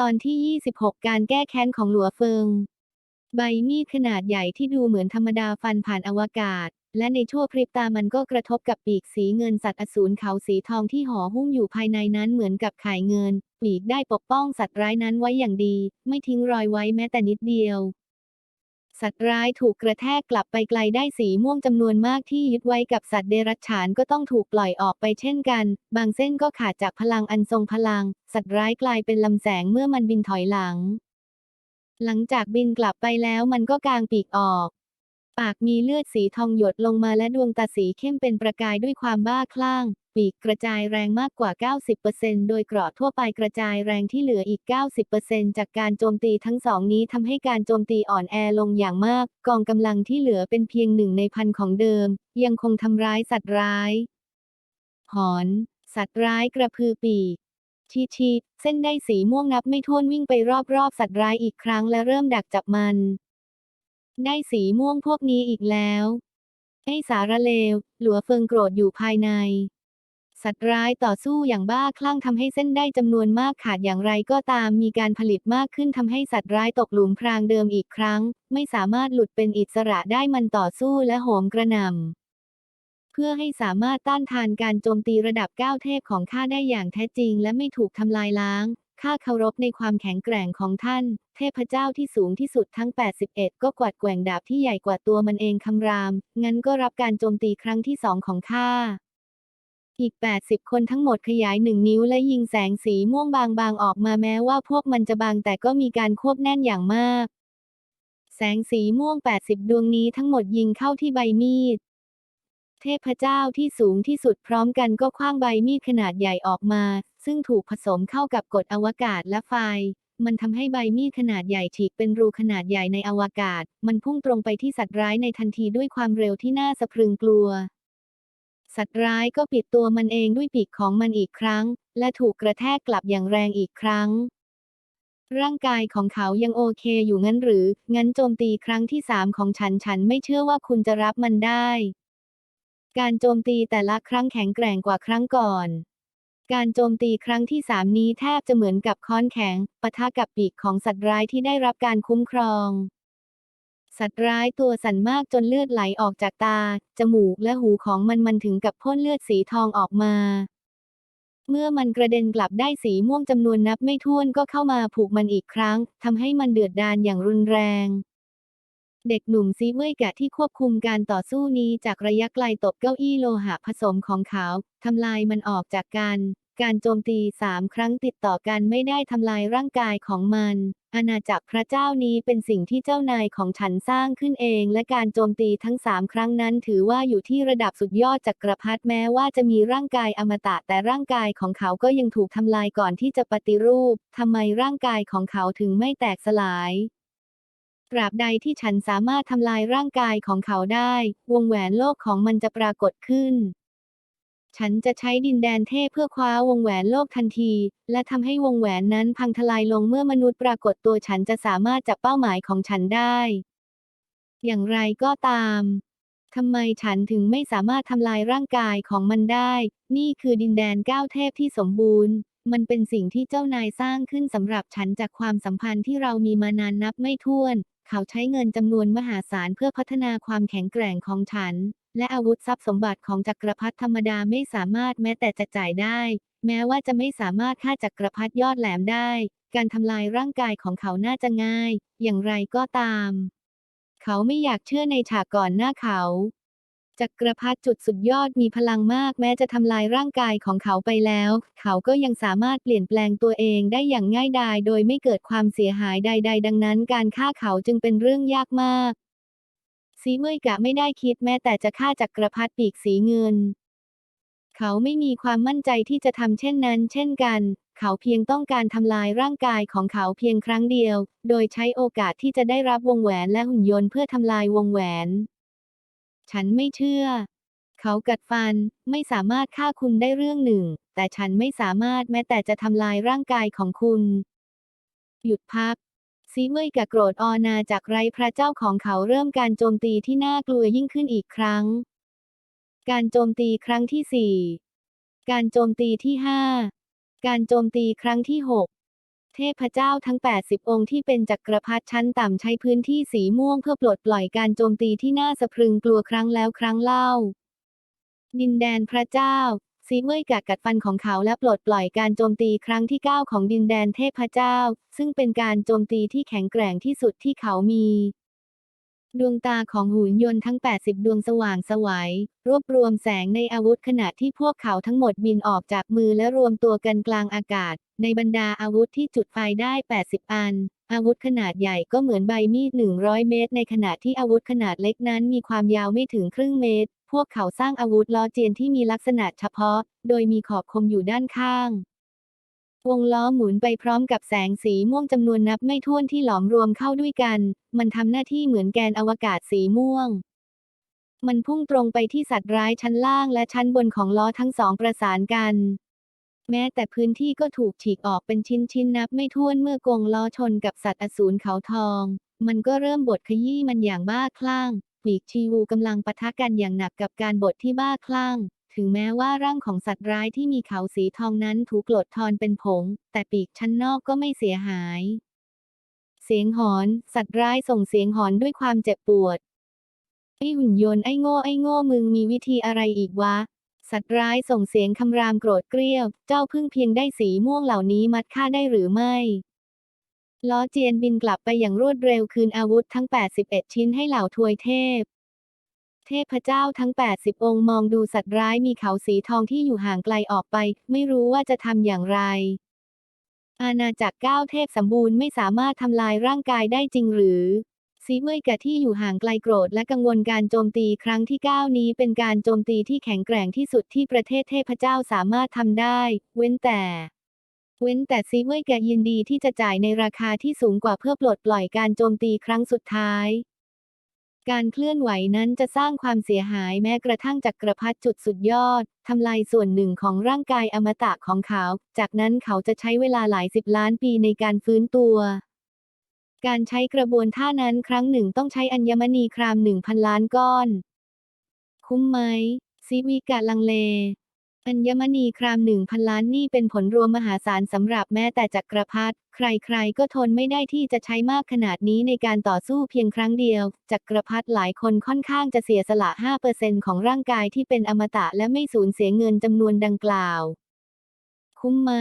ตอนที่ 26 การแก้แค้นของหลัวเฟิง ใบมีดขนาดใหญ่ที่ดูเหมือนธรรมดาฟันผ่านอวกาศ และในชั่วพริบตามันก็กระทบกับปีกสีเงินสัตว์อสูรเขาสีทองที่ห่อหุ้มอยู่ภายในนั้นเหมือนกับไข่เงิน ปีกได้ปกป้องสัตว์ร้ายนั้นไว้อย่างดี ไม่ทิ้งรอยไว้แม้แต่นิดเดียว สัตว์ร้ายถูกกระแทกกลับไปไกลได้สีม่วงจำนวนมากที่ยึดไว้กับสัตว์เดรัจฉานก็ต้องถูกปล่อยออกไปเช่นกัน บางเส้นก็ขาดจากพลังอันทรงพลัง สัตว์ร้ายกลายเป็นลำแสงเมื่อมันบินถอยหลัง หลังจากบินกลับไปแล้วมันก็กางปีกออก ปากมีเลือดสีทองหยดลงมาและดวงตาสีเข้มเป็นประกายด้วยความบ้าคลั่ง ปีกกระจายแรงมากกว่า 90%โดยเกราะทั่วไปกระจายแรงที่เหลืออีก 90%จากการโจมตีทั้งสองนี้ทำให้การโจมตีอ่อนแอลงอย่างมาก กองกำลังที่เหลือเป็นเพียงหนึ่งในพันของเดิม ยังคงทำร้ายสัตว์ร้าย หอน สัตว์ร้ายกระพือปีกชีชีเส้นได้สีม่วงนับไม่ถ้วนวิ่งไปรอบๆสัตว์ร้ายอีกครั้งและเริ่มดักจับมัน ได้สีม่วงพวกนี้อีกแล้วไอ้สารเลว หลัวเฟิงโกรธอยู่ภายใน สัตว์ร้ายต่อสู้อย่างบ้าคลั่งทำให้เส้นได้จำนวนมากขาดอย่างไรก็ตามมีการผลิตมากขึ้นทำให้สัตว์ร้ายตกหลุมพรางเดิมอีกครั้ง ไม่สามารถหลุดเป็นอิสระได้มันต่อสู้และโหมกระหน่ำเพื่อให้สามารถต้านทานการโจมตีระดับเก้าเทพของข้าได้อย่างแท้จริงและไม่ถูกทำลายล้าง ข้าเคารพในความแข็งแกร่งของท่าน เทพเจ้าที่สูงที่สุดทั้ง 81 ก็กวัดแกว่งดาบที่ใหญ่กว่าตัวมันเองคำราม งั้นก็รับการโจมตีครั้งที่สองของข้า อีก 80 คนทั้งหมดขยายหนึ่งนิ้วและยิงแสงสีม่วงบางๆออกมาแม้ว่าพวกมันจะบางแต่ก็มีการควบแน่นอย่างมาก แสงสีม่วง 80 ดวงนี้ทั้งหมดยิงเข้าที่ใบมีด เทพเจ้าที่สูงที่สุดพร้อมกันก็คว้างใบมีดขนาดใหญ่ออกมา ซึ่งถูกผสมเข้ากับกฎอวกาศและไฟ มันทำให้ใบมีดขนาดใหญ่ฉีกเป็นรูขนาดใหญ่ในอวกาศ มันพุ่งตรงไปที่สัตว์ร้ายในทันทีด้วยความเร็วที่น่าสะพรึงกลัว สัตว์ร้ายก็ปิดตัวมันเองด้วยปีกของมันอีกครั้ง และถูกกระแทกกลับอย่างแรงอีกครั้ง ร่างกายของเขายังโอเคอยู่งั้นหรือ งั้นโจมตีครั้งที่สามของฉันฉันไม่เชื่อว่าคุณจะรับมันได้ การโจมตีแต่ละครั้งแข็งแกร่งกว่าครั้งก่อน การโจมตีครั้งที่สามนี้แทบจะเหมือนกับค้อนแข็งปะทะกับปีกของสัตว์ร้ายที่ได้รับการคุ้มครอง สัตว์ร้ายตัวสั่นมากจนเลือดไหลออกจากตา จมูกและหูของมันมันถึงกับพ่นเลือดสีทองออกมา เมื่อมันกระเด็นกลับได้สีม่วงจำนวนนับไม่ถ้วนก็เข้ามาผูกมันอีกครั้งทำให้มันเดือดดาลอย่างรุนแรง เด็กหนุ่มซีเว่ยกะที่ควบคุมการต่อสู้นี้จากระยะไกลตบเก้าอี้โลหะผสมของเขาทำลายมันออกจากกัน การโจมตีสามครั้งติดต่อกันไม่ได้ทำลายร่างกายของมัน อาณาจักรพระเจ้านี้เป็นสิ่งที่เจ้านายของฉันสร้างขึ้นเอง และการโจมตีทั้งสามครั้งนั้น ถือว่าอยู่ที่ระดับสุดยอดจักกรพรรดิแม้ว่าจะมีร่างกายอมตะแต่ร่างกายของเขาก็ยังถูกทำลายก่อนที่จะปฏิรูปทำไมร่างกายของเขาถึงไม่แตกสลายตราบใดที่ฉันสามารถทำลายร่างกายของเขาได้ วงแหวนโลกของมันจะปรากฏขึ้น ฉันจะใช้ดินแดนเทพเพื่อคว้าวงแหวนโลกทันที และทำให้วงแหวนนั้นพังทลายลงเมื่อมนุษย์ปรากฏตัวฉันจะสามารถจับเป้าหมายของฉันได้ อย่างไรก็ตามทำไมฉันถึงไม่สามารถทำลายร่างกายของมันได้ นี่คือดินแดนเก้าเทพที่สมบูรณ์ มันเป็นสิ่งที่เจ้านายสร้างขึ้นสำหรับฉันจากความสัมพันธ์ที่เรามีมานานนับไม่ถ้วน เขาใช้เงินจำนวนมหาศาลเพื่อพัฒนาความแข็งแกร่งของฉัน และอาวุธทรัพย์สมบัติของจักรพรรดิธรรมดาไม่สามารถแม้แต่จะจ่ายได้ แม้ว่าจะไม่สามารถฆ่าจักรพรรดิยอดแหลมได้ การทำลายร่างกายของเขาน่าจะง่าย อย่างไรก็ตาม เขาไม่อยากเชื่อในฉากก่อนหน้าเขา จักรพรรดิจุดสุดยอดมีพลังมากแม้จะทำลายร่างกายของเขาไปแล้ว เขาก็ยังสามารถเปลี่ยนแปลงตัวเองได้อย่างง่ายดายโดยไม่เกิดความเสียหายใด ๆ ดังนั้น การฆ่าเขาจึงเป็นเรื่องยากมาก ซีเว่ยกะไม่ได้คิดแม้แต่จะฆ่าจักรพรรดิปีกสีเงิน เขาไม่มีความมั่นใจที่จะทำเช่นนั้น เช่นกัน เขาเพียงต้องการทำลายร่างกายของเขาเพียงครั้งเดียว โดยใช้โอกาสที่จะได้รับวงแหวนและหุ่นยนต์เพื่อทำลายวงแหวน ฉันไม่เชื่อ เขากัดฟันไม่สามารถฆ่าคุณได้เรื่องหนึ่ง แต่ฉันไม่สามารถแม้แต่จะทำลายร่างกายของคุณ หยุดพัก ซีเว่ยกะโกรธออนาจากไรพระเจ้าของเขาเริ่มการโจมตีที่น่ากลัวยิ่งขึ้นอีกครั้ง การโจมตีครั้งที่สี่การโจมตีที่ห้าการโจมตีครั้งที่หกเทพเจ้าทั้ง 80 องค์ที่เป็นจักรพรรดิชั้นต่ำใช้พื้นที่สีม่วงเพื่อปลดปล่อยการโจมตีที่น่าสะพรึงกลัวครั้งแล้วครั้งเล่า ดินแดนพระเจ้า ซีเว่ยกัดกัดฟันของเขาและปลดปล่อยการโจมตีครั้งที่ 9 ของดินแดนเทพเจ้า ซึ่งเป็นการโจมตีที่แข็งแกร่งที่สุดที่เขามีดวงตาของหุ่นยนต์ทั้ง 80 ดวงสว่างสวัย รวบรวมแสงในอาวุธขณะที่พวกเขาทั้งหมดบินออกจากมือและรวมตัวกันกลางอากาศ ในบรรดาอาวุธที่จุดไฟได้ 80 อัน อาวุธขนาดใหญ่ก็เหมือนใบมีด 100 เมตร ในขณะที่อาวุธขนาดเล็กนั้นมีความยาวไม่ถึงครึ่งเมตร พวกเขาสร้างอาวุธล้อเจียนที่มีลักษณะเฉพาะ โดยมีขอบคมอยู่ด้านข้าง วงล้อหมุนไปพร้อมกับแสงสีม่วงจำนวนนับไม่ถ้วนที่หลอมรวมเข้าด้วยกัน มันทำหน้าที่เหมือนแกนอวกาศสีม่วง มันพุ่งตรงไปที่สัตว์ร้ายชั้นล่างและชั้นบนของล้อทั้งสองประสานกันแม้แต่พื้นที่ก็ถูกฉีกออกเป็นชิ้นๆนับไม่ถ้วนเมื่อกงล้อชนกับสัตว์อสูรเขาทอง มันก็เริ่มบดขยี้มันอย่างบ้าคลั่ง ปีกชีวูกำลังปะทะกันอย่างหนักกับการบดที่บ้าคลั่ง ถึงแม้ว่าร่างของสัตว์ร้ายที่มีเขาสีทองนั้นถูกกลดทอนเป็นผง แต่ปีกชั้นนอกก็ไม่เสียหาย เสียงหอน สัตว์ร้ายส่งเสียงหอนด้วยความเจ็บปวด ไอหุ่นยนต์ไอโง่ไอโง่มึงมีวิธีอะไรอีกวะ สัตว์ร้ายส่งเสียงคำรามโกรธเกรี้ยว เจ้าเพิ่งเพียงได้สีม่วงเหล่านี้มัดข้าได้หรือไม่ ล้อเจียนบินกลับไปอย่างรวดเร็วคืนอาวุธทั้ง 81 ชิ้นให้เหล่าทวยเทพ เทพเจ้าทั้ง 80 องค์มองดูสัตว์ร้ายมีเขาสีทองที่อยู่ห่างไกลออกไป ไม่รู้ว่าจะทำอย่างไร อาณาจักรก้าวเทพสมบูรณ์ไม่สามารถทำลายร่างกายได้จริงหรือซีเว่ยกะที่อยู่ห่างไกลโกรธและกังวลการโจมตีครั้งที่ 9 นี้เป็นการโจมตีที่แข็งแกร่งที่สุดที่ประเทศเทพเจ้าสามารถทำได้ เว้นแต่ เว้นแต่ซีเว่ยกะยินดีที่จะจ่ายในราคาที่สูงกว่าเพื่อปลดปล่อยการโจมตีครั้งสุดท้าย การเคลื่อนไหวนั้นจะสร้างความเสียหายแม้กระทั่งจักรพรรดิจุดสุดยอด ทำลายส่วนหนึ่งของร่างกายอมตะของเขา จากนั้นเขาจะใช้เวลาหลายสิบล้านปีในการฟื้นตัวการใช้กระบวนท่านั้นครั้งหนึ่งต้องใช้อัญมณีครามหนึ่งพันล้านก้อน คุ้มไหมซิวิกะลังเล อัญมณีครามหนึ่งพันล้านนี่เป็นผลรวมมหาศาลสำหรับแม้แต่จักรพรรดิใครๆก็ทนไม่ได้ที่จะใช้มากขนาดนี้ในการต่อสู้เพียงครั้งเดียว จักรพรรดิหลายคนค่อนข้างจะเสียสละ 5%ของร่างกายที่เป็นอมตะและไม่สูญเสียเงินจำนวนดังกล่าว คุ้มไหม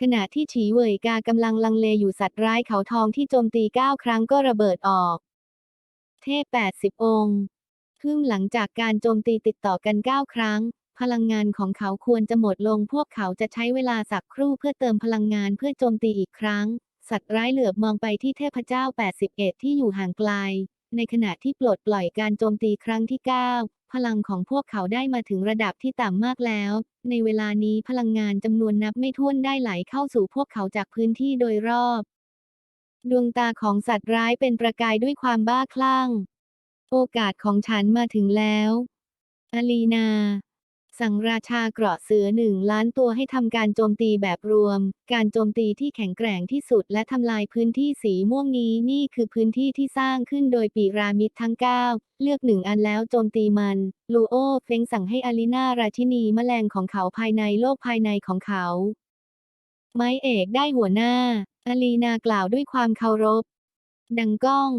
ขณะที่ฉีเหวยกากำลังลังเลอยู่สัตว์ร้ายเขาทองที่โจมตี 9 ครั้งก็ระเบิดออก เทพ 80 องค์ เพิ่งหลังจากการโจมตีติดต่อกัน 9 ครั้ง พลังงานของเขาควรจะหมดลงพวกเขาจะใช้เวลาสักครู่เพื่อเติมพลังงานเพื่อโจมตีอีกครั้ง สัตว์ร้ายเหลือบมองไปที่เทพเจ้า 81 ที่อยู่ห่างไกล ในขณะที่ปลดปล่อยการโจมตีครั้งที่ 9 พลังของพวกเขาได้มาถึงระดับที่ต่ำมากแล้ว ในเวลานี้พลังงานจำนวนนับไม่ถ้วนได้ไหลเข้าสู่พวกเขาจากพื้นที่โดยรอบ ดวงตาของสัตว์ร้ายเป็นประกายด้วยความบ้าคลั่ง โอกาสของฉันมาถึงแล้ว อลีนา สั่งราชาเกราะเสือหนึ่งล้านตัวให้ทำการโจมตีแบบรวม การโจมตีที่แข็งแกร่งที่สุดและทำลายพื้นที่สีม่วงนี้นี่คือพื้นที่ที่สร้างขึ้นโดยปีรามิดทั้ง 9 เลือกหนึ่งอันแล้วโจมตีมัน ลูโอเฟงสั่งให้อาลินาราชินีแมลงของเขาภายในโลกภายในของเขา ไม้เอกได้หัวหน้าอาลีนากล่าวด้วยความเคารพ ดังก้อง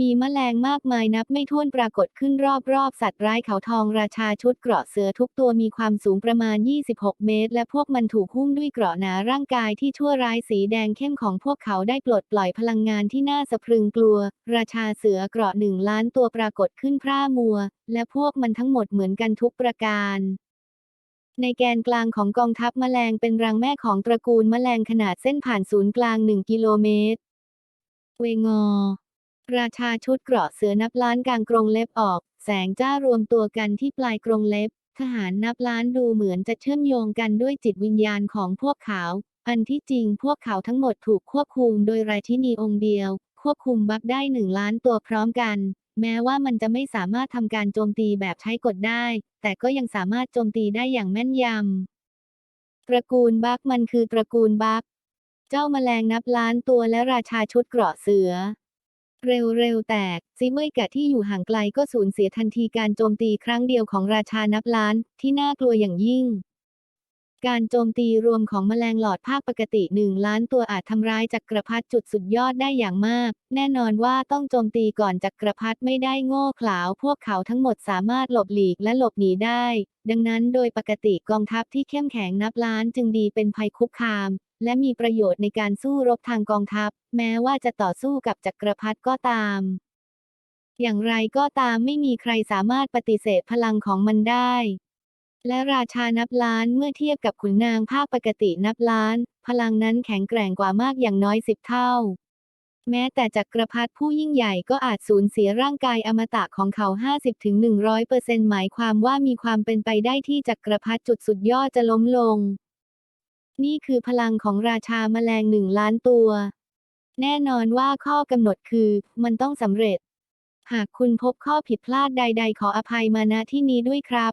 มีแมลงมากมายนับไม่ถ้วนปรากฏขึ้นรอบๆ สัตว์ร้ายเขาทองราชาชุดเกราะเสือทุกตัวมีความสูงประมาณ 26 เมตร และพวกมันถูกหุ้มด้วยเกราะหนาร่างกายที่ชั่วร้ายสีแดงเข้มของพวกเขาได้ปลดปล่อยพลังงานที่น่าสะพรึงกลัว ราชาเสือเกราะหนึ่งล้านตัวปรากฏขึ้นพร่ามัว และพวกมันทั้งหมดเหมือนกันทุกประการในแกนกลางของกองทัพแมลงเป็นรังแม่ของตระกูลแมลงขนาดเส้นผ่านศูนย์กลาง 1 กิโลเมตร เวงอ ราชาชุดเกราะเสือนับล้านกลางกรงเล็บออก แสงจ้ารวมตัวกันที่ปลายกรงเล็บ ทหารนับล้านดูเหมือนจะเชื่อมโยงกันด้วยจิตวิญญาณของพวกเขา อันที่จริงพวกเขาทั้งหมดถูกควบคุมโดยราชินีองค์เดียว ควบคุมบักได้หนึ่งล้านตัวพร้อมกัน แม้ว่ามันจะไม่สามารถทำการโจมตีแบบใช้กดได้ แต่ก็ยังสามารถโจมตีได้อย่างแม่นยำตระกูลบักมันคือตระกูลบักเจ้าแมลงนับล้านตัวและราชาชุดเกราะเสือ เร็วเร็วแตกซิเว่ยกะที่อยู่ห่างไกลก็สูญเสียทันทีการโจมตีครั้งเดียวของราชานับล้าน ที่น่ากลัวอย่างยิ่ง การโจมตีรวมของแมลงหลอดภาคปกติ1ล้านตัวอาจทำร้ายจักรพรรดิจุดสุดยอดได้อย่างมาก แน่นอนว่าต้องโจมตีก่อนจักรพรรดิไม่ได้โง่เขลาพวกเขาทั้งหมดสามารถหลบหลีกและหลบหนีได้ ดังนั้นโดยปกติกองทัพที่เข้มแข็งนับล้านจึงดีเป็นภัยคุกคาม และมีประโยชน์ในการสู้รบทางกองทัพ แม้ว่าจะต่อสู้กับจักรพรรดิก็ตาม อย่างไรก็ตามไม่มีใครสามารถปฏิเสธพลังของมันได้ และราชานับล้านเมื่อเทียบกับขุนนางภาคปกตินับล้าน พลังนั้นแข็งแกร่งกว่ามากอย่างน้อยสิบเท่า แม้แต่จักรพรรดิผู้ยิ่งใหญ่ก็อาจสูญเสียร่างกายอมตะของเขา 50-100%หมายความว่ามีความเป็นไปได้ที่จักรพรรดิจุดสุดยอดจะล้มลง นี่คือพลังของราชาแมลงหนึ่งล้านตัว แน่นอนว่าข้อกำหนดคือมันต้องสำเร็จ หากคุณพบข้อผิดพลาดใด ๆ ขออภัยมาณที่นี้ด้วยครับ